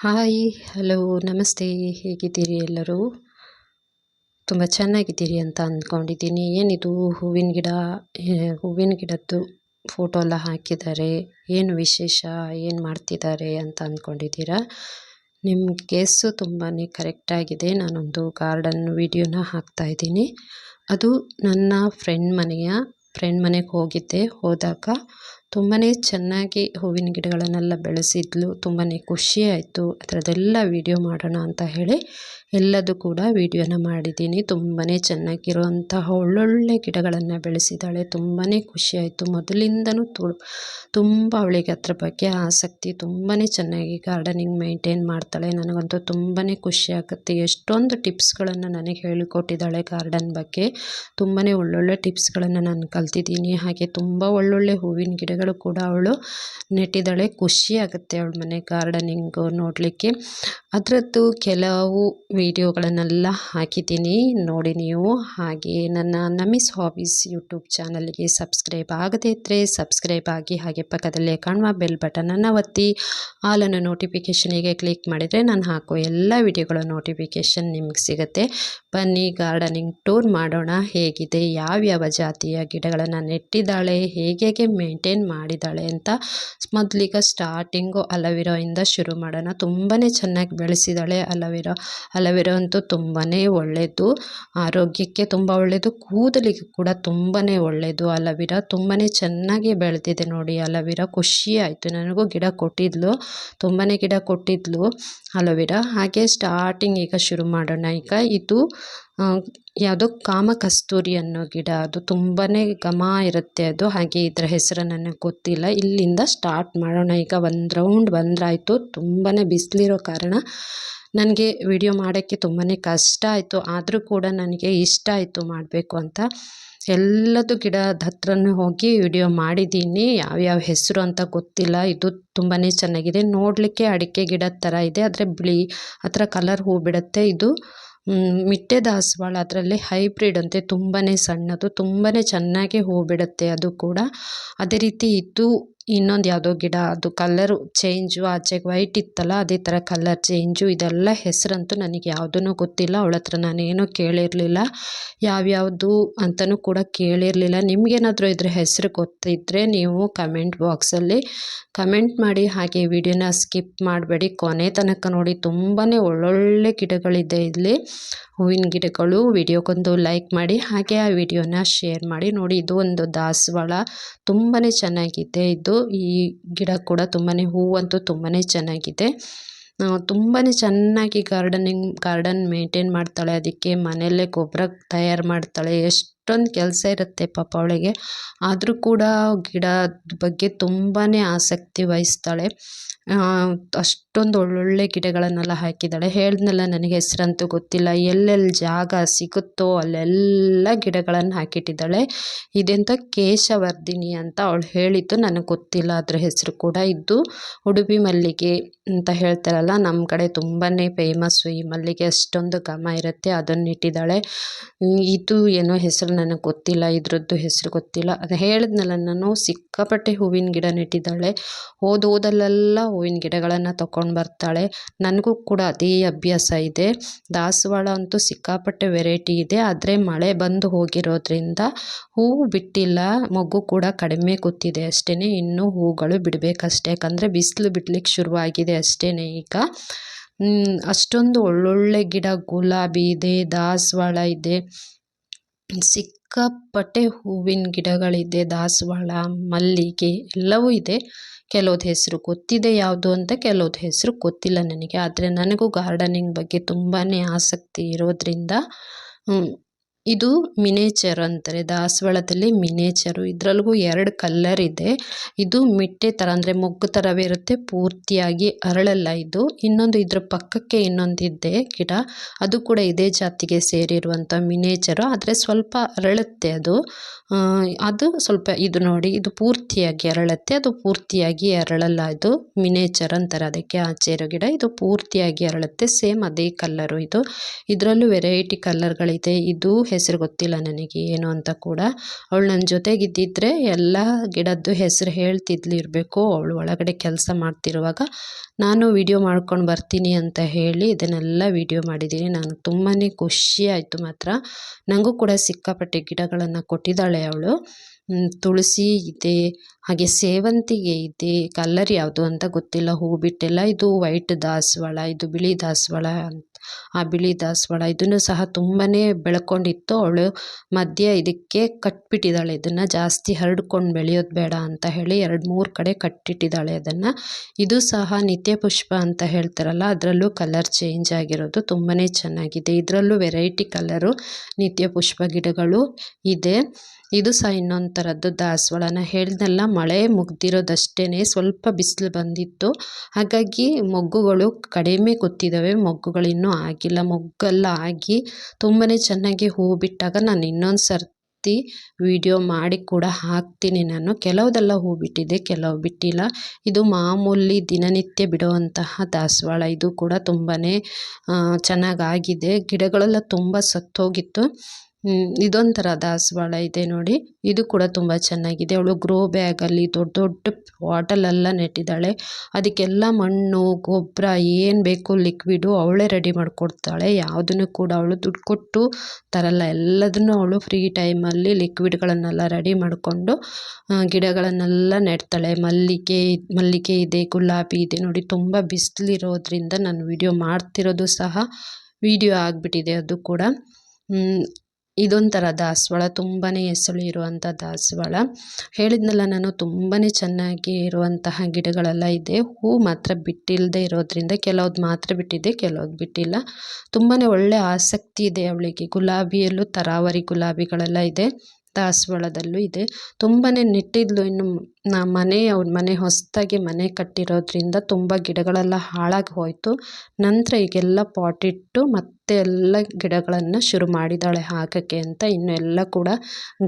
Hi, hello, ನಮಸ್ತೆ, ಹೇಗಿದ್ದೀರಿ ಎಲ್ಲರೂ? ತುಂಬ ಚೆನ್ನಾಗಿದ್ದೀರಿ ಅಂತ ಅಂದ್ಕೊಂಡಿದ್ದೀನಿ. ಏನಿದು ಹೂವಿನ ಗಿಡ ಹೂವಿನ ಗಿಡದ್ದು ಫೋಟೋ ಎಲ್ಲ ಹಾಕಿದ್ದಾರೆ. ಏನು ವಿಶೇಷ, ಏನು ಮಾಡ್ತಿದ್ದಾರೆ ಅಂತ ಅಂದ್ಕೊಂಡಿದ್ದೀರಾ? ನಿಮ್ಮ ಗೆಸ್ಸು ತುಂಬಾ ಕರೆಕ್ಟಾಗಿದೆ ನಾನೊಂದು ಗಾರ್ಡನ್ ವಿಡಿಯೋನ ಹಾಕ್ತಾಯಿದ್ದೀನಿ ಅದು ನನ್ನ ಫ್ರೆಂಡ್ ಮನೆಯ ಫ್ರೆಂಡ್ ಮನೆಗೆ ಹೋಗಿದ್ದೆ. ಹೋದಾಗ ತುಂಬಾ ಚೆನ್ನಾಗಿ ಹೂವಿನ ಗಿಡಗಳನ್ನೆಲ್ಲ ಬೆಳೆಸಿದ್ಲು ತುಂಬಾ ಖುಷಿ ಆಯಿತು. ಅದರದ್ದೆಲ್ಲ ವೀಡಿಯೋ ಮಾಡೋಣ ಅಂತ ಹೇಳಿ ಎಲ್ಲದೂ ಕೂಡ ವೀಡಿಯೋನ ಮಾಡಿದ್ದೀನಿ. ತುಂಬಾ ಚೆನ್ನಾಗಿರುವಂತಹ ಒಳ್ಳೊಳ್ಳೆ ಗಿಡಗಳನ್ನು ಬೆಳೆಸಿದ್ದಾಳೆ. ತುಂಬಾ ಖುಷಿಯಾಯಿತು. ಮೊದಲಿಂದನೂ ತುಂಬ ಅವಳಿಗೆ ಅದ್ರ ಬಗ್ಗೆ ಆಸಕ್ತಿ ತುಂಬಾ ಚೆನ್ನಾಗಿ ಗಾರ್ಡನಿಂಗ್ ಮೇಂಟೈನ್ ಮಾಡ್ತಾಳೆ. ನನಗಂತೂ ತುಂಬಾ ಖುಷಿಯಾಗುತ್ತೆ ಎಷ್ಟೊಂದು ಟಿಪ್ಸ್ಗಳನ್ನು ನನಗೆ ಹೇಳಿಕೊಟ್ಟಿದ್ದಾಳೆ ಗಾರ್ಡನ್ ಬಗ್ಗೆ. ತುಂಬಾ ಒಳ್ಳೊಳ್ಳೆ ಟಿಪ್ಸ್ಗಳನ್ನು ನಾನು ಕಲ್ತಿದ್ದೀನಿ. ಹಾಗೆ ತುಂಬ ಒಳ್ಳೊಳ್ಳೆ ಹೂವಿನ ಗಿಡಗಳು ಕೂಡ ಅವಳು ನೆಟ್ಟಿದ್ದಾಳೆ. ಖುಷಿಯಾಗುತ್ತೆ ಅವಳ ಮನೆ ಗಾರ್ಡನಿಂಗು ನೋಡಲಿಕ್ಕೆ. ಅದರದ್ದು ಕೆಲವು ವೀಡಿಯೋಗಳನ್ನೆಲ್ಲ ಹಾಕಿದ್ದೀನಿ. ನೋಡಿ ನೀವು ಹಾಗೆ ನನ್ನ ನಮಿಸ್ ಹಾಬೀಸ್ ಯೂಟ್ಯೂಬ್ ಚಾನಲ್ಗೆ ಸಬ್ಸ್ಕ್ರೈಬ್ ಆಗದೇ ಇದ್ದರೆ ಸಬ್ಸ್ಕ್ರೈಬ್ ಆಗಿ ಹಾಗೆ ಪಕ್ಕದಲ್ಲೇ ಕಾಣುವ ಬೆಲ್ ಬಟನನ್ನು ಒತ್ತಿ, ಆಲನ್ನು ನೋಟಿಫಿಕೇಷನಿಗೆ ಕ್ಲಿಕ್ ಮಾಡಿದರೆ ನಾನು ಹಾಕೋ ಎಲ್ಲ ವಿಡಿಯೋಗಳ ನೋಟಿಫಿಕೇಷನ್ ನಿಮಗೆ ಸಿಗುತ್ತೆ. ಬನ್ನಿ, ಗಾರ್ಡನಿಂಗ್ ಟೂರ್ ಮಾಡೋಣ. ಹೇಗಿದೆ? ಯಾವ್ಯಾವ ಜಾತಿಯ ಗಿಡಗಳನ್ನು ನೆಟ್ಟಿದ್ದಾಳೆ? ಹೇಗೆ ಹೇಗೆ ಮೇಂಟೈನ್ ಮಾಡಿದ್ದಾಳೆ ಅಂತ ಮೊದಲೀಗ ಸ್ಟಾರ್ಟಿಂಗು ಅಲವಿರೋಯಿಂದ ಶುರು ಮಾಡೋಣ. ತುಂಬಾ ಚೆನ್ನಾಗಿ ಬೆಳೆಸಿದ್ದಾಳೆ ಅಲವಿರೋ ಅಂತೂ ತುಂಬಾ ಒಳ್ಳೆಯದು ಆರೋಗ್ಯಕ್ಕೆ ತುಂಬ ಒಳ್ಳೆಯದು ಕೂದಲಿಗೆ ಕೂಡ ತುಂಬಾ ಒಳ್ಳೆಯದು ಅಲವಿರ ತುಂಬಾ ಚೆನ್ನಾಗಿ ಬೆಳೆದಿದೆ ನೋಡಿ, ಅಲವಿರ ಖುಷಿ ಆಯಿತು. ನನಗೂ ಗಿಡ ಕೊಟ್ಟಿದ್ಲು ತುಂಬಾ ಗಿಡ ಕೊಟ್ಟಿದ್ಲು ಅಲವಿರ. ಹಾಗೆ ಸ್ಟಾರ್ಟಿಂಗ್ ಈಗ ಶುರು ಮಾಡೋಣ. ಈಗ ಇದು ಯಾವುದೋ ಕಾಮ ಕಸ್ತೂರಿ ಅನ್ನೋ ಗಿಡ. ಅದು ತುಂಬಾ ಘಮ ಇರುತ್ತೆ ಅದು. ಹಾಗೆ ಇದರ ಹೆಸರು ನನಗೆ ಗೊತ್ತಿಲ್ಲ. ಇಲ್ಲಿಂದ ಸ್ಟಾರ್ಟ್ ಮಾಡೋಣ. ಈಗ ಒಂದು ರೌಂಡ್ ಬಂದ್ರಾಯಿತು. ತುಂಬಾ ಬಿಸಿಲಿರೋ ಕಾರಣ. ನನಗೆ ವಿಡಿಯೋ ಮಾಡೋಕ್ಕೆ ತುಂಬಾ ಕಷ್ಟ ಆಯಿತು, ಆದರೂ ಕೂಡ ನನಗೆ ಇಷ್ಟ ಆಯಿತು ಮಾಡಬೇಕು ಅಂತ. ಎಲ್ಲದು ಗಿಡದ ಹತ್ರನೂ ಹೋಗಿ ವಿಡಿಯೋ ಮಾಡಿದ್ದೀನಿ. ಯಾವ್ಯಾವ ಹೆಸರು ಅಂತ ಗೊತ್ತಿಲ್ಲ. ಇದು ತುಂಬಾ ಚೆನ್ನಾಗಿದೆ. ನೋಡಲಿಕ್ಕೆ ಅಡಿಕೆ ಗಿಡದ ಥರ ಇದೆ. ಆದರೆ ಬಿಳಿ, ಆ ಕಲರ್ ಹೂ ಬಿಡುತ್ತೆ. ಇದು ಮಿಟ್ಟೆ ದಾಸವಾಳ. ಅದರಲ್ಲಿ ಹೈಬ್ರಿಡ್ ಅಂತೆ. ತುಂಬಾ ಸಣ್ಣದು ತುಂಬಾ ಚೆನ್ನಾಗಿ ಹೂ ಬಿಡುತ್ತೆ ಅದು ಕೂಡ. ಅದೇ ರೀತಿ ಇದು ಇನ್ನೊಂದು ಯಾವುದೋ ಗಿಡ, ಅದು ಕಲರು ಚೇಂಜು ಆಚೆಗೆ ವೈಟ್ ಇತ್ತಲ್ಲ, ಅದೇ ಥರ ಕಲರ್ ಚೇಂಜು ಇದೆಲ್ಲ ಹೆಸರಂತೂ ನನಗೆ ಯಾವುದೂ ಗೊತ್ತಿಲ್ಲ. ಅವಳ ಹತ್ರ ನಾನೇನು ಕೇಳಿರಲಿಲ್ಲ. ಯಾವ್ಯಾವುದು ಅಂತಲೂ ಕೂಡ ಕೇಳಿರಲಿಲ್ಲ. ನಿಮಗೇನಾದರೂ ಇದ್ರ ಹೆಸರು ಗೊತ್ತಿದ್ದರೆ ನೀವು ಕಮೆಂಟ್ ಬಾಕ್ಸಲ್ಲಿ ಕಮೆಂಟ್ ಮಾಡಿ. ಹಾಗೆ ವಿಡಿಯೋನ ಸ್ಕಿಪ್ ಮಾಡಬೇಡಿ. ಕೊನೆ ತನಕ ನೋಡಿ ತುಂಬಾ ಒಳ್ಳೊಳ್ಳೆ ಗಿಡಗಳಿದೆ ಇಲ್ಲಿ. ಹೂವಿನ ಗಿಡಗಳು. ವಿಡಿಯೋಗೊಂದು ಲೈಕ್ ಮಾಡಿ. ಹಾಗೆ ಆ ವಿಡಿಯೋನ ಶೇರ್ ಮಾಡಿ. ನೋಡಿ, ಇದು ಒಂದು ದಾಸವಾಳ. ತುಂಬಾ ಚೆನ್ನಾಗಿದೆ. ಇದು ಈ ಗಿಡ ಕೂಡ ತುಂಬಾ ಹೂವಂತೂ ತುಂಬಾ ಚೆನ್ನಾಗಿದೆ. ತುಂಬಾ ಚೆನ್ನಾಗಿ ಗಾರ್ಡನಿಂಗ್ ಗಾರ್ಡನ್ ಮೇಂಟೇನ್ ಮಾಡ್ತಾಳೆ. ಅದಕ್ಕೆ ಮನೆಯಲ್ಲೇ ಗೊಬ್ಬರ ತಯಾರು ಮಾಡ್ತಾಳೆ. ಎಷ್ಟೊಂದು ಕೆಲಸ ಇರುತ್ತೆ ಪಾಪ ಅವಳಿಗೆ. ಆದರೂ ಕೂಡ ಗಿಡದ ಬಗ್ಗೆ ತುಂಬಾ ಆಸಕ್ತಿ ವಹಿಸ್ತಾಳೆ. ಅಷ್ಟೊಂದು ಒಳ್ಳೊಳ್ಳೆ ಗಿಡಗಳನ್ನೆಲ್ಲ ಹಾಕಿದ್ದಾಳೆ. ಹೇಳಿದ್ನಲ್ಲ ನನಗೆ ಹೆಸರಂತೂ ಗೊತ್ತಿಲ್ಲ. ಎಲ್ಲೆಲ್ಲಿ ಜಾಗ ಸಿಗುತ್ತೋ ಅಲ್ಲೆಲ್ಲ ಗಿಡಗಳನ್ನು ಹಾಕಿಟ್ಟಿದ್ದಾಳೆ. ಇದೆಂಥ ಕೇಶವರ್ಧಿನಿ ಅಂತ ಅವಳು ಹೇಳಿದ್ದು ನನಗೆ ಗೊತ್ತಿಲ್ಲ. ಅದರ ಹೆಸರು ಕೂಡ ಇದ್ದು ಉಡುಪಿ ಮಲ್ಲಿಗೆ ಅಂತ ಹೇಳ್ತಾರಲ್ಲ ನಮ್ಮ ಕಡೆ ತುಂಬಾ ಫೇಮಸ್ಸು ಈ ಮಲ್ಲಿಗೆ. ಅಷ್ಟೊಂದು ಘಮ ಇರುತ್ತೆ. ಅದನ್ನು ಇಟ್ಟಿದ್ದಾಳೆ. ಇದು ಏನೋ ಹೆಸರು ನನಗೆ ಗೊತ್ತಿಲ್ಲ, ಇದರದ್ದು ಹೆಸರು ಗೊತ್ತಿಲ್ಲ. ಅದು ಹೇಳಿದ್ನಲ್ಲ, ನಾನು ಸಿಕ್ಕಾಪಟ್ಟೆ ಹೂವಿನ ಗಿಡ ನೆಟ್ಟಿದ್ದಾಳೆ. ಹೋದ ಹೋದಲ್ಲೆಲ್ಲ ಹೂವಿನ ಗಿಡಗಳನ್ನು ತಗೊಂಡು ಬರ್ತಾಳೆ. ನನಗೂ ಕೂಡ ಅದೇ ಅಭ್ಯಾಸ ಇದೆ. ದಾಸವಾಳ ಅಂತೂ ಸಿಕ್ಕಾಪಟ್ಟೆ ವೆರೈಟಿ ಇದೆ. ಆದರೆ ಮಳೆ ಬಂದು ಹೋಗಿರೋದ್ರಿಂದ ಹೂವು ಬಿಟ್ಟಿಲ್ಲ. ಮಗು ಕೂಡ ಕಡಿಮೆ ಕೂತಿದೆ ಅಷ್ಟೇ ಇನ್ನೂ ಹೂಗಳು ಬಿಡಬೇಕಷ್ಟೇ. ಯಾಕಂದರೆ ಬಿಸಿಲು ಬಿಡ್ಲಿಕ್ಕೆ ಶುರುವಾಗಿದೆ ಅಷ್ಟೇ ಈಗ. ಅಷ್ಟೊಂದು ಒಳ್ಳೊಳ್ಳೆ ಗಿಡ, ಗುಲಾಬಿ ಇದೆ, ದಾಸವಾಳ ಇದೆ. ಸಿಕ್ಕಾಪಟ್ಟೆ ಹೂವಿನ ಗಿಡಗಳಿದೆ, ದಾಸವಾಳ, ಮಲ್ಲಿಗೆ ಎಲ್ಲವೂ ಇದೆ. ಕೆಲವ್ದು ಹೆಸರು ಗೊತ್ತಿದೆ ಯಾವುದು ಅಂತ ಕೆಲವ್ದು ಹೆಸರು ಗೊತ್ತಿಲ್ಲ ನನಗೆ. ಆದರೆ ನನಗೂ ಗಾರ್ಡನಿಂಗ್ ಬಗ್ಗೆ ತುಂಬಾ ಆಸಕ್ತಿ ಇರೋದ್ರಿಂದ ಇದು ಮಿನೇಚರ್ ಅಂತಾರೆ. ದಾಸವಾಳದಲ್ಲಿ ಮಿನೇಚರು. ಇದ್ರಲ್ಲಿಗೂ ಎರಡು ಕಲ್ಲರ್ ಇದೆ. ಇದು ಮಿಟ್ಟೆ ಥರ ಅಂದರೆ ಮೊಗ್ಗು ಥರವೇ ಇರುತ್ತೆ. ಪೂರ್ತಿಯಾಗಿ ಅರಳಲ್ಲ ಇದು. ಇನ್ನೊಂದು ಇದ್ರ ಪಕ್ಕಕ್ಕೆ ಇನ್ನೊಂದಿದೆ ಗಿಡ. ಅದು ಕೂಡ ಇದೇ ಜಾತಿಗೆ ಸೇರಿರುವಂಥ ಮಿನೇಚರು. ಆದರೆ ಸ್ವಲ್ಪ ಅರಳುತ್ತೆ ಅದು. ಅದು ಸ್ವಲ್ಪ ಇದು ನೋಡಿ, ಇದು ಪೂರ್ತಿಯಾಗಿ ಅರಳುತ್ತೆ. ಅದು ಪೂರ್ತಿಯಾಗಿ ಅರಳಲ್ಲ ಇದು. ಮಿನೇಚರ್ ಅಂತಾರೆ ಅದಕ್ಕೆ ಆಚೆ ಇರೋ ಗಿಡ. ಇದು ಪೂರ್ತಿಯಾಗಿ ಅರಳುತ್ತೆ. ಸೇಮ್ ಅದೇ ಕಲ್ಲರು ಇದು. ಇದರಲ್ಲೂ ವೆರೈಟಿ ಕಲ್ಲರ್ಗಳಿದೆ ಇದು ಹೆಸರು ಗೊತ್ತಿಲ್ಲ ನನಗೆ, ಏನು ಅಂತ ಕೂಡ. ಅವಳು ನನ್ನ ಜೊತೆಗಿದ್ದಿದ್ರೆ ಎಲ್ಲ ಗಿಡದ್ದು ಹೆಸರು ಹೇಳ್ತಿದ್ಲಿರಬೇಕು ಅವಳು ಒಳಗಡೆ ಕೆಲಸ ಮಾಡ್ತಿರುವಾಗ ನಾನು ವಿಡಿಯೋ ಮಾಡ್ಕೊಂಡು ಬರ್ತೀನಿ ಅಂತ ಹೇಳಿ ಇದನ್ನೆಲ್ಲ ವಿಡಿಯೋ ಮಾಡಿದ್ದೀನಿ. ನಾನು ತುಂಬಾ ಖುಷಿ ಆಯಿತು ಮಾತ್ರ. ನನಗೂ ಕೂಡ ಸಿಕ್ಕಾಪಟ್ಟೆ ಗಿಡಗಳನ್ನು ಕೊಟ್ಟಿದ್ದಾಳೆ ಅವಳು. ತುಳಸಿ ಇದೆ, ಹಾಗೆ ಸೇವಂತಿಗೆ ಇದೆ ಕಲರ್ ಯಾವುದು ಅಂತ ಗೊತ್ತಿಲ್ಲ. ಹೂ ಬಿಟ್ಟೆಲ್ಲ ಇದು ವೈಟ್ ದಾಸವಾಳ, ಇದು ಬಿಳಿ ದಾಸವಾಳ ಆ ಬಿಳಿ ದಾಸವಾಳ ಇದನ್ನು ಸಹ ತುಂಬಾ ಬೆಳ್ಕೊಂಡಿತ್ತು. ಅವಳು ಮಧ್ಯ ಇದಕ್ಕೆ ಕಟ್ಬಿಟ್ಟಿದ್ದಾಳೆ. ಇದನ್ನು ಜಾಸ್ತಿ ಹರಡ್ಕೊಂಡು ಬೆಳೆಯೋದು ಬೇಡ ಅಂತ ಹೇಳಿ ಎರಡು ಮೂರು ಕಡೆ ಕಟ್ಟಿಟ್ಟಿದ್ದಾಳೆ ಅದನ್ನು. ಇದು ಸಹ ನಿತ್ಯ ಪುಷ್ಪ ಅಂತ ಹೇಳ್ತಾರಲ್ಲ, ಅದರಲ್ಲೂ ಕಲರ್ ಚೇಂಜ್ ಆಗಿರೋದು ತುಂಬಾ ಚೆನ್ನಾಗಿದೆ. ಇದರಲ್ಲೂ ವೆರೈಟಿ ಕಲರು ನಿತ್ಯ ಪುಷ್ಪ ಗಿಡಗಳು ಇದೆ. ಇದು ಸಹ ಇನ್ನೊಂದು ಥರದ್ದು ದಾಸವಾಳನ ಹೇಳ್ದಲ್ಲ ಮಳೆ ಮುಗ್ದಿರೋದಷ್ಟೇ ಸ್ವಲ್ಪ ಬಿಸಿಲು ಬಂದಿತ್ತು. ಹಾಗಾಗಿ ಮೊಗ್ಗುಗಳು ಕಡಿಮೆ ಮೊಗ್ಗುಗಳು ಇನ್ನೂ ಆಗಿಲ್ಲ. ಮೊಗ್ಗೆಲ್ಲ ಆಗಿ ತುಂಬಾ ಚೆನ್ನಾಗಿ ಹೂ ಬಿಟ್ಟಾಗ ನಾನು ಇನ್ನೊಂದು ಸರ್ತಿ ವಿಡಿಯೋ ಮಾಡಿ ಕೂಡ ಹಾಕ್ತೀನಿ ನಾನು. ಕೆಲವುದೆಲ್ಲ ಹೂ ಬಿಟ್ಟಿದೆ, ಕೆಲವು ಬಿಟ್ಟಿಲ್ಲ. ಇದು ಮಾಮೂಲಿ ದಿನನಿತ್ಯ ಬಿಡುವಂತಹ ದಾಸವಾಳ. ಇದು ಕೂಡ ತುಂಬಾ ಚೆನ್ನಾಗಾಗಿದೆ. ಗಿಡಗಳೆಲ್ಲ ತುಂಬ ಸತ್ತೋಗಿತ್ತು. ಇದೊಂಥರ ದಾಸವಾಳ ಇದೆ ನೋಡಿ. ಇದು ಕೂಡ ತುಂಬ ಚೆನ್ನಾಗಿದೆ. ಅವಳು ಗ್ರೋ ಬ್ಯಾಗಲ್ಲಿ ದೊಡ್ಡ ದೊಡ್ಡ ಬಾಟಲೆಲ್ಲ ನೆಟ್ಟಿದ್ದಾಳೆ. ಅದಕ್ಕೆಲ್ಲ ಮಣ್ಣು, ಗೊಬ್ಬರ ಏನು ಬೇಕು ಲಿಕ್ವಿಡು ಅವಳೇ ರೆಡಿ ಮಾಡಿಕೊಡ್ತಾಳೆ. ಯಾವುದನ್ನು ಕೂಡ ಅವಳು ದುಡ್ಡು ಕೊಟ್ಟು ತರಲ್ಲ. ಎಲ್ಲದನ್ನು ಅವಳು ಫ್ರೀ ಟೈಮಲ್ಲಿ ಲಿಕ್ವಿಡ್ಗಳನ್ನೆಲ್ಲ ರೆಡಿ ಮಾಡಿಕೊಂಡು ಗಿಡಗಳನ್ನೆಲ್ಲ ನೆಡ್ತಾಳೆ. ಮಲ್ಲಿಗೆ ಮಲ್ಲಿಗೆ ಇದೆ, ಗುಲಾಬಿ ಇದೆ ನೋಡಿ. ತುಂಬ ಬಿಸಿಲಿರೋದ್ರಿಂದ ನಾನು ವಿಡಿಯೋ ಮಾಡ್ತಿರೋದು ಸಹ ವಿಡಿಯೋ ಆಗಿಬಿಟ್ಟಿದೆ ಅದು ಕೂಡ. ಇದೊಂಥರ ದಾಸವಾಳ ತುಂಬಾ ಹೆಸಳು ಇರುವಂಥ ದಾಸವಾಳ. ಹೇಳಿದ್ನಲ್ಲ ನಾನು ತುಂಬಾ ಚೆನ್ನಾಗಿ ಇರುವಂತಹ ಗಿಡಗಳೆಲ್ಲ ಇದೆ. ಹೂ ಮಾತ್ರ ಬಿಟ್ಟಿಲ್ಲದೆ ಇರೋದ್ರಿಂದ, ಕೆಲವ್ದು ಮಾತ್ರ ಬಿಟ್ಟಿದೆ, ಕೆಲವ್ದು ಬಿಟ್ಟಿಲ್ಲ. ತುಂಬಾ ಒಳ್ಳೆ ಆಸಕ್ತಿ ಇದೆ ಅವಳಿಗೆ. ಗುಲಾಬಿಯಲ್ಲೂ ತರಾವರಿ ಗುಲಾಬಿಗಳೆಲ್ಲ ಇದೆ. ದಾಸವಾಳದಲ್ಲೂ ಇದೆ. ತುಂಬಾ ನೆಟ್ಟಿದ್ಲು ಇನ್ನು ಮನೆ, ಅವ್ರ ಮನೆ ಹೊಸದಾಗಿ ಮನೆ ಕಟ್ಟಿರೋದ್ರಿಂದ ತುಂಬ ಗಿಡಗಳೆಲ್ಲ ಹಾಳಾಗಿ ಹೋಯಿತು. ನಂತರ ಈಗೆಲ್ಲ ಪಾಟಿಟ್ಟು ಮತ್ತೆ ಎಲ್ಲ ಗಿಡಗಳನ್ನು ಶುರು ಮಾಡಿದ್ದಾಳೆ ಹಾಕೋಕ್ಕೆ ಅಂತ ಇನ್ನು ಎಲ್ಲ ಕೂಡ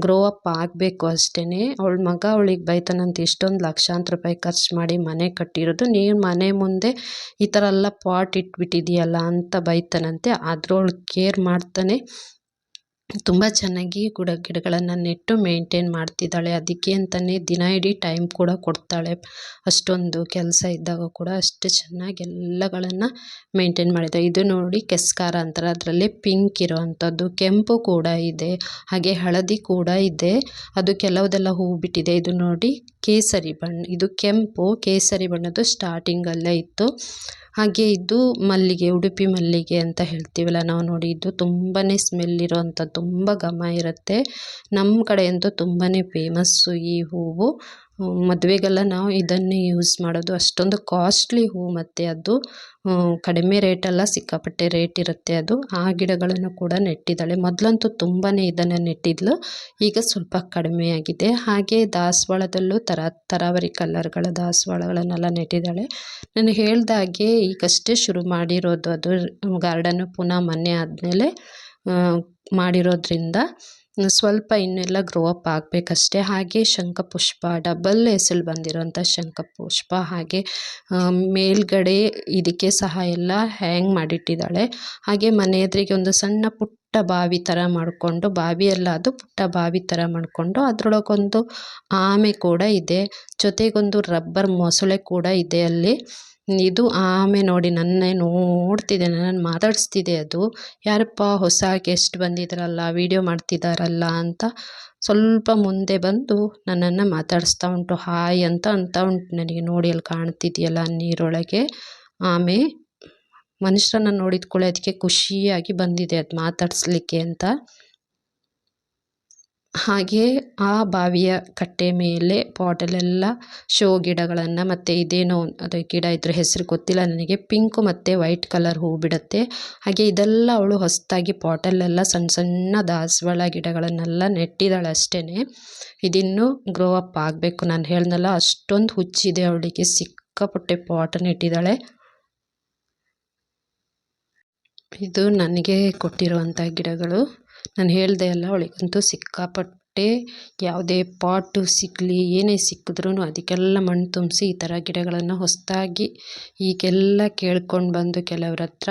ಗ್ರೋ ಅಪ್ ಆಗಬೇಕು ಅಷ್ಟೇ ಅವಳ ಮಗ ಅವಳಿಗೆ ಬೈತಾನಂತ ಇಷ್ಟೊಂದು ಲಕ್ಷಾಂತರ ರೂಪಾಯಿ ಖರ್ಚು ಮಾಡಿ ಮನೆ ಕಟ್ಟಿರೋದು. ನೀನು ಮನೆ ಮುಂದೆ ಈ ಥರ ಎಲ್ಲ ಪಾಟ್ ಇಟ್ಬಿಟ್ಟಿದೆಯಲ್ಲ ಅಂತ ಬೈತಾನಂತೆ. ಆದರೂ ಅವಳು ಕೇರ್ ಮಾಡ್ತಾನೆ. ತುಂಬ ಚೆನ್ನಾಗಿ ಕೂಡ ಗಿಡಗಳನ್ನು ನೆಟ್ಟು ಮೇಂಟೈನ್ ಮಾಡ್ತಿದ್ದಾಳೆ. ಅದಕ್ಕೆ ಅಂತಲೇ ದಿನ ಇಡೀ ಟೈಮ್ ಕೂಡ ಕೊಡ್ತಾಳೆ. ಅಷ್ಟೊಂದು ಕೆಲಸ ಇದ್ದಾಗ ಕೂಡ ಅಷ್ಟು ಚೆನ್ನಾಗಿ ಎಲ್ಲಗಳನ್ನು ಮೇಂಟೈನ್ ಮಾಡಿದ್ದಾಳೆ ಇದು ನೋಡಿ ಕೆಸ್ಕಾರ ಅಂತಾರೆ. ಅದರಲ್ಲಿ ಪಿಂಕ್ ಇರೋವಂಥದ್ದು, ಕೆಂಪು ಕೂಡ ಇದೆ, ಹಾಗೆ ಹಳದಿ ಕೂಡ ಇದೆ. ಅದು ಕೆಲವುದೆಲ್ಲ ಹೂ ಬಿಟ್ಟಿದೆ. ಇದು ನೋಡಿ ಕೇಸರಿ ಬಣ್ಣ. ಇದು ಕೆಂಪು, ಕೇಸರಿ ಬಣ್ಣದ್ದು ಸ್ಟಾರ್ಟಿಂಗಲ್ಲೇ ಇತ್ತು. ಹಾಗೆ ಇದು ಮಲ್ಲಿಗೆ, ಉಡುಪಿ ಮಲ್ಲಿಗೆ ಅಂತ ಹೇಳ್ತೀವಲ್ಲ ನಾವು ನೋಡಿ. ಇದು ತುಂಬಾ ಸ್ಮೆಲ್ ಇರೋವಂಥ ತುಂಬ ಘಮ ಇರುತ್ತೆ. ನಮ್ಮ ಕಡೆ ಅಂತೂ ತುಂಬಾ ಫೇಮಸ್ಸು ಈ ಹೂವು. ಮದುವೆಗೆಲ್ಲ ನಾವು ಇದನ್ನೇ ಯೂಸ್ ಮಾಡೋದು. ಅಷ್ಟೊಂದು ಕಾಸ್ಟ್ಲಿ ಹೂವು ಮತ್ತು ಅದು ಕಡಿಮೆ ರೇಟೆಲ್ಲ ಸಿಕ್ಕಾಪಟ್ಟೆ ರೇಟ್ ಇರುತ್ತೆ ಅದು. ಆ ಗಿಡಗಳನ್ನು ಕೂಡ ನೆಟ್ಟಿದ್ದಾಳೆ. ಮೊದಲಂತೂ ತುಂಬಾ ಇದನ್ನು ನೆಟ್ಟಿದ್ಲು. ಈಗ ಸ್ವಲ್ಪ ಕಡಿಮೆ ಆಗಿದೆ. ಹಾಗೆ ದಾಸವಾಳದಲ್ಲೂ ಥರ ತರಾವರಿ ಕಲರ್ಗಳ ದಾಸವಾಳಗಳನ್ನೆಲ್ಲ ನೆಟ್ಟಿದ್ದಾಳೆ. ನಾನು ಹೇಳ್ದಾಗೆ ಈಗಷ್ಟೇ ಶುರು ಮಾಡಿರೋದು ಅದು. ಗಾರ್ಡನ್ನು ಪುನಃ ಮೊನ್ನೆ ಆದಮೇಲೆ ಮಾಡಿರೋದ್ರಿಂದ ಸ್ವಲ್ಪ ಇನ್ನೆಲ್ಲ ಗ್ರೋ ಅಪ್ ಆಗಬೇಕಷ್ಟೆ. ಹಾಗೆ ಶಂಖಪುಷ್ಪ ಡಬಲ್ ಎಸಳು ಬಂದಿರೋಂಥ ಶಂಖಪುಷ್ಪ ಹಾಗೆ ಮೇಲ್ಗಡೆ ಇದಕ್ಕೆ ಸಹ ಎಲ್ಲ ಹ್ಯಾಂಗ್ ಮಾಡಿಟ್ಟಿದ್ದಾಳೆ. ಹಾಗೆ ಮನೆ ಎದುರಿಗೆ ಒಂದು ಸಣ್ಣ ಪುಟ್ಟ ಬಾವಿ ಥರ ಮಾಡಿಕೊಂಡು ಬಾವಿಯಲ್ಲ ಅದು, ಪುಟ್ಟ ಬಾವಿ ಥರ ಮಾಡಿಕೊಂಡು ಅದರೊಳಗೊಂದು ಆಮೆ ಕೂಡ ಇದೆ. ಜೊತೆಗೊಂದು ರಬ್ಬರ್ ಮೊಸಳೆ ಕೂಡ ಇದೆ ಅಲ್ಲಿ. ಇದು ಆಮೆ ನೋಡಿ ನನ್ನೇ ನೋಡ್ತಿದೆ, ನನ್ನನ್ನು ಮಾತಾಡಿಸ್ತಿದೆ ಅದು. ಯಾರಪ್ಪ ಹೊಸ ಗೆಸ್ಟ್ ಬಂದಿದ್ದಾರಲ್ಲ ವೀಡಿಯೋ ಮಾಡ್ತಿದ್ದಾರಲ್ಲ ಅಂತ ಸ್ವಲ್ಪ ಮುಂದೆ ಬಂದು ನನ್ನನ್ನು ಮಾತಾಡಿಸ್ತಾ ಉಂಟು. ಹಾಯ್ ಅಂತ ಅಂತ ಉಂಟು ನನಗೆ ನೋಡಿ ಅಲ್ಲಿ ಕಾಣ್ತಿದೆಯಲ್ಲ ನೀರೊಳಗೆ. ಆಮೆ, ಮನುಷ್ಯರನ್ನ ನೋಡಿದ ಅದಕ್ಕೆ ಖುಷಿಯಾಗಿ ಬಂದಿದೆ ಅದು ಮಾತಾಡಿಸ್ಲಿಕ್ಕೆ ಅಂತ. ಹಾಗೆ ಆ ಬಾವಿಯ ಕಟ್ಟೆ ಮೇಲೆ ಪಾಟಲ್ಲೆಲ್ಲ ಶೋ ಗಿಡಗಳನ್ನು ಮತ್ತು ಇದೇನೋ ಅದು ಗಿಡ ಇದ್ರ ಹೆಸರು ಗೊತ್ತಿಲ್ಲ, ನನಗೆ ಪಿಂಕು ಮತ್ತು ವೈಟ್ ಕಲರ್ ಹೂ ಬಿಡುತ್ತೆ. ಹಾಗೆ ಇದೆಲ್ಲ ಅವಳು ಹೊಸದಾಗಿ ಪಾಟಲ್ಲೆಲ್ಲ ಸಣ್ಣ ಸಣ್ಣ ದಾಸವಾಳ ಗಿಡಗಳನ್ನೆಲ್ಲ ನೆಟ್ಟಿದ್ದಾಳೆ ಅಷ್ಟೇ ಇದಿನ್ನೂ ಗ್ರೋ ಅಪ್ ಆಗಬೇಕು ನಾನು ಹೇಳ್ದಲ್ಲ, ಅಷ್ಟೊಂದು ಹುಚ್ಚಿದೆ ಅವಳಿಗೆ, ಸಿಕ್ಕಾಪಟ್ಟೆ ಪಾಟ್ ನೆಟ್ಟಿದ್ದಾಳೆ. ಇದು ನನಗೆ ಕೊಟ್ಟಿರುವಂಥ ಗಿಡಗಳು. ನಾನು ಹೇಳಿದೆ ಅಲ್ಲ, ಅವಳಿಗಂತೂ ಸಿಕ್ಕಾಪಟ್ಟೆ ಯಾವುದೇ ಪಾಟು ಸಿಗಲಿ, ಏನೇ ಸಿಕ್ಕಿದ್ರೂ ಅದಕ್ಕೆಲ್ಲ ಮಣ್ಣು ತುಂಬಿಸಿ ಈ ಥರ ಗಿಡಗಳನ್ನು ಹೊಸದಾಗಿ ಈಗೆಲ್ಲ ಕೇಳ್ಕೊಂಡು ಬಂದು ಕೆಲವ್ರ ಹತ್ರ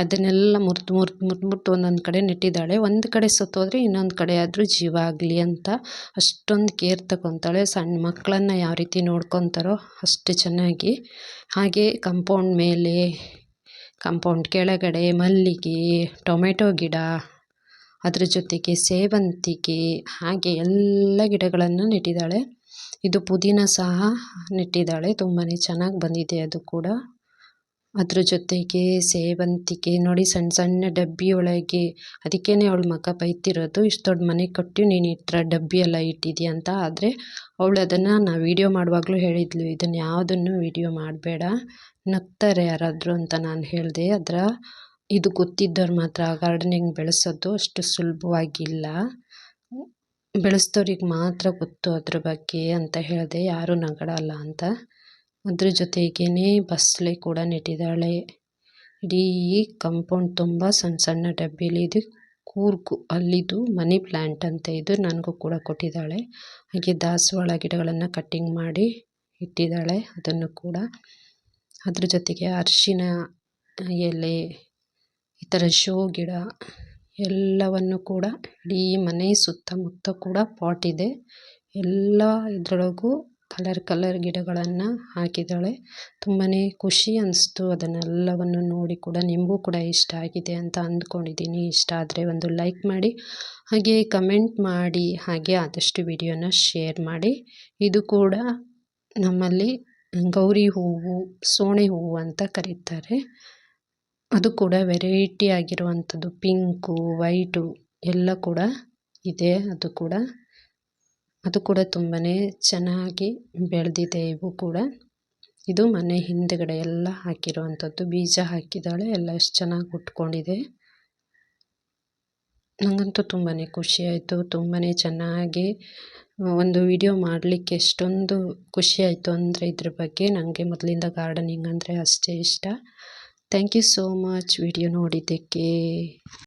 ಅದನ್ನೆಲ್ಲ ಮುರಿದು ಮುರಿದು ಮುರಿದು ಮುರಿದು ಒಂದೊಂದು ಕಡೆ ನೆಟ್ಟಿದ್ದಾಳೆ. ಒಂದು ಕಡೆ ಸತ್ತೋದ್ರೆ ಇನ್ನೊಂದು ಕಡೆ ಆದರೂ ಜೀವ ಆಗಲಿ ಅಂತ ಅಷ್ಟೊಂದು ಕೇರ್ ತಗೊತಾಳೆ. ಸಣ್ಣ ಮಕ್ಕಳನ್ನು ಯಾವ ರೀತಿ ನೋಡ್ಕೊತಾರೋ ಅಷ್ಟು ಚೆನ್ನಾಗಿ. ಹಾಗೆ ಕಂಪೌಂಡ್ ಮೇಲೆ ಕಂಪೌಂಡ್ ಕೆಳಗಡೆ ಮಲ್ಲಿಗೆ, ಟೊಮೆಟೊ ಗಿಡ ಅದ್ರ ಜೊತೆಗೆ ಸೇವಂತಿಗೆ, ಹಾಗೆ ಎಲ್ಲ ಗಿಡಗಳನ್ನು ನೆಟ್ಟಿದ್ದಾಳೆ. ಇದು ಪುದೀನ ಸಹ ನೆಟ್ಟಿದ್ದಾಳೆ. ತುಂಬಾ ಚೆನ್ನಾಗಿ ಬಂದಿದೆ ಅದು ಕೂಡ. ಅದ್ರ ಜೊತೆಗೆ ಸೇವಂತಿಗೆ ನೋಡಿ ಸಣ್ಣ ಸಣ್ಣ ಡಬ್ಬಿಯೊಳಗೆ ಅದಕ್ಕೇ ಅವಳ ಮಗ ಬೈತಿರೋದು. ಇಷ್ಟು ದೊಡ್ಡ ಮನೆ ಕಟ್ಟಿ ನೀನು ಈ ಡಬ್ಬಿ ಎಲ್ಲ ಇಟ್ಟಿದ್ದೀಯ ಅಂತ. ಆದರೆ ಅವಳು ಅದನ್ನು ನಾವು ವೀಡಿಯೋ ಮಾಡುವಾಗಲೂ ಹೇಳಿದ್ಲು ಇದನ್ನು ಯಾವುದನ್ನು ವೀಡಿಯೋ ಮಾಡಬೇಡ. ನಗ್ತಾರೆ ಯಾರಾದರೂ ಅಂತ ನಾನು ಹೇಳಿದೆ. ಅದರ ಇದು ಗೊತ್ತಿದ್ದವ್ರು ಮಾತ್ರ. ಗಾರ್ಡನಿಂಗ್ ಬೆಳೆಸೋದು ಅಷ್ಟು ಸುಲಭವಾಗಿಲ್ಲ. ಬೆಳೆಸ್ದವ್ರಿಗೆ ಮಾತ್ರ ಗೊತ್ತು ಅದ್ರ ಬಗ್ಗೆ ಅಂತ ಹೇಳಿದೆ. ಯಾರೂ ನಗಡಲ್ಲ ಅಂತ. ಅದ್ರ ಜೊತೆಗೇ ಬಸಳೆ ಕೂಡ ನೆಟ್ಟಿದ್ದಾಳೆ. ಇಡೀ ಕಂಪೌಂಡ್ ತುಂಬ ಸಣ್ಣ ಸಣ್ಣ ಡಬ್ಬಿಲಿ ಇದು. ಕೂರ್ಗು ಅಲ್ಲಿದು ಮನಿ ಪ್ಲ್ಯಾಂಟ್ ಅಂತ ಇದು ನನಗೂ ಕೂಡ ಕೊಟ್ಟಿದ್ದಾಳೆ. ಹಾಗೆ ದಾಸವಾಳ ಗಿಡಗಳನ್ನು ಕಟ್ಟಿಂಗ್ ಮಾಡಿ ಇಟ್ಟಿದ್ದಾಳೆ ಅದನ್ನು ಕೂಡ. ಅದ್ರ ಜೊತೆಗೆ ಅರಿಶಿನ ಎಲೆ ಈ ಥರ ಶೋ ಗಿಡ ಎಲ್ಲವನ್ನು ಕೂಡ ಇಡೀ ಮನೆ ಸುತ್ತಮುತ್ತ ಕೂಡ ಪಾಟ್ ಇದೆ. ಎಲ್ಲ ಇದರೊಳಗೂ ಕಲರ್ ಕಲರ್ ಗಿಡಗಳನ್ನು ಹಾಕಿದ್ದಾಳೆ. ತುಂಬಾ ಖುಷಿ ಅನ್ನಿಸ್ತು ಅದನ್ನೆಲ್ಲವನ್ನು ನೋಡಿ ಕೂಡ. ನಿಮಗೂ ಕೂಡ ಇಷ್ಟ ಆಗಿದೆ ಅಂತ ಅಂದ್ಕೊಂಡಿದ್ದೀನಿ ಇಷ್ಟ ಆದರೆ ಒಂದು ಲೈಕ್ ಮಾಡಿ. ಹಾಗೆ ಕಮೆಂಟ್ ಮಾಡಿ. ಹಾಗೆ ಆದಷ್ಟು ವಿಡಿಯೋನ ಶೇರ್ ಮಾಡಿ. ಇದು ಕೂಡ ನಮ್ಮಲ್ಲಿ ಗೌರಿ ಹೂವು, ಸೋಣೆ ಹೂವು ಅಂತ ಕರೀತಾರೆ. ಅದು ಕೂಡ ವೆರೈಟಿ ಆಗಿರುವಂಥದ್ದು. ಪಿಂಕು ವೈಟು ಎಲ್ಲ ಕೂಡ ಇದೆ. ಅದು ಕೂಡ ಅದು ಕೂಡ ತುಂಬಾ ಚೆನ್ನಾಗಿ ಬೆಳೆದಿದೆ. ಇವು ಕೂಡ. ಇದು ಮನೆ ಹಿಂದುಗಡೆ ಎಲ್ಲ ಹಾಕಿರುವಂಥದ್ದು. ಬೀಜ ಹಾಕಿದ್ದಾಳೆ. ಎಲ್ಲ ಎಷ್ಟು ಚೆನ್ನಾಗಿ ಉಟ್ಕೊಂಡಿದೆ. ನನಗಂತೂ ತುಂಬಾ ಖುಷಿಯಾಯಿತು ತುಂಬಾ ಚೆನ್ನಾಗಿ ಒಂದು ವಿಡಿಯೋ ಮಾಡಲಿಕ್ಕೆ ಎಷ್ಟೊಂದು ಖುಷಿಯಾಯಿತು ಅಂದರೆ ಇದ್ರ ಬಗ್ಗೆ ನನಗೆ ಮೊದಲಿಂದ ಗಾರ್ಡನಿಂಗ್ ಅಂದರೆ ಅಷ್ಟೇ ಇಷ್ಟ. Thank you so much video ನೋಡಿದ್ದಕ್ಕೆ.